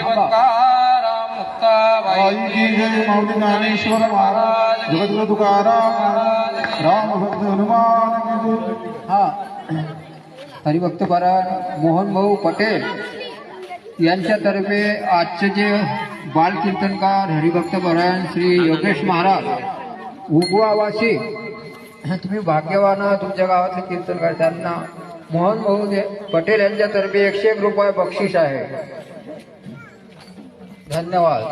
तुकाराम ज्ञानेश्वर महाराज जगद्गुरु तुकाराम राम भक्त हनुमान हा. हरिभक्त परायण मोहन भाऊ पटेल यांच्यातर्फे आजचे जे बालकीर्तनकार हरिभक्त परायण श्री योगेश महाराज उगवावासी तुम्ही भाग्यवान आहात, तुमच्या गावातले कीर्तनकार त्यांना मोहन भाऊ दे- पटेल यांच्यातर्फे एकशे एक रुपये बक्षीस आहे. धन्यवाद.